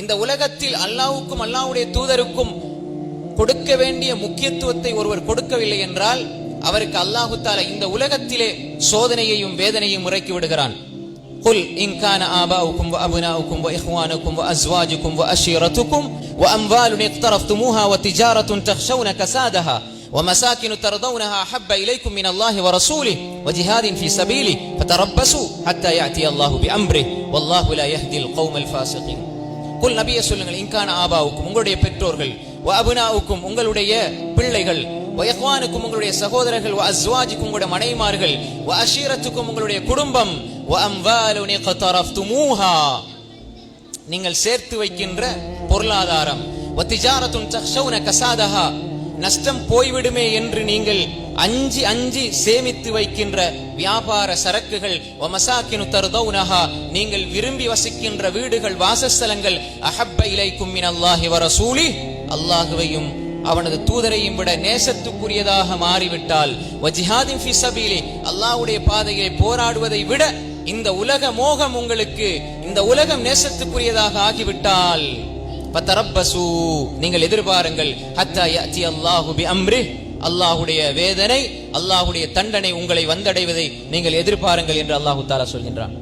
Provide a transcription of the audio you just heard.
இந்த உலகத்தில் அல்லாஹ்வுக்கும் அல்லாஹ்வுடைய தூதருக்கும் கொடுக்க வேண்டிய முக்கியத்துவத்தை ஒருவர் கொடுக்கவில்லை என்றால் அவருக்கு அல்லாஹு தாலா இந்த உலகத்திலே சோதனையையும் வேதனையும் இறக்கி விடுகிறான் قل إن كان آباؤكم وأبناؤكم وإخوانكم وأزواجكم وأشيرتكم وأموال اقترفتموها وتجارة تخشون كسادها ومساكن ترضونها أحب إليكم من الله ورسوله وجهاد في سبيله فتربصوا حتى يأتي الله بأمره والله لا يهدي القوم الفاسقين குல் நபிய சொல்லுங்கள் இங்கான ஆபாவுக்கும் உங்களுடைய பெற்றோர்கள் அபுனாவுக்கும் உங்களுடைய பிள்ளைகள் வயக்வானுக்கும் உங்களுடைய சகோதரர்கள் வ அஸ்வாஜுக்கும் உங்களுடைய மனைமார்கள் வ அஷீரத்துக்கும் உங்களுடைய குடும்பம் வ அம்வாலுன் இக்தரஃப்துமூஹா. நீங்கள் சேர்த்து வைக்கின்ற பொருளாதாரம் வ திஜாரத்துன் தக்ஷௌன கசாதஹா. நஷ்டம் போய்விடுமே என்று நீங்கள் அஞ்சு அஞ்சு சேமித்து வைக்கின்ற வியாபார சரக்குகள் வமசாக்கினு மசாக்கினு உனஹா நீங்கள் விரும்பி வசிக்கின்ற வீடுகள் வாசஸ்தலங்கள் அஹப்ப இலைக்கும் மின் அல்லாஹி வர சூழி அல்லாஹுவையும் அவனது தூதரையும் விட நேசத்துக்குரியதாக மாறிவிட்டால் வ ஃபி அல்லாஹ்வுடைய பாதையை போராடுவதை விட இந்த உலக மோகம் உங்களுக்கு இந்த உலகம் நேசத்துக்குரியதாக ஆகிவிட்டால் பத்தரப்பசு நீங்கள் எதிர்பாருங்கள் ஹத்தா யஅதி அல்லாஹு பி அம்ரி அல்லாஹுடைய வேதனை அல்லாஹுடைய தண்டனை உங்களை வந்தடைவதை நீங்கள் எதிர்பாருங்கள் என்று அல்லாஹு தாலா சொல்கின்றான்.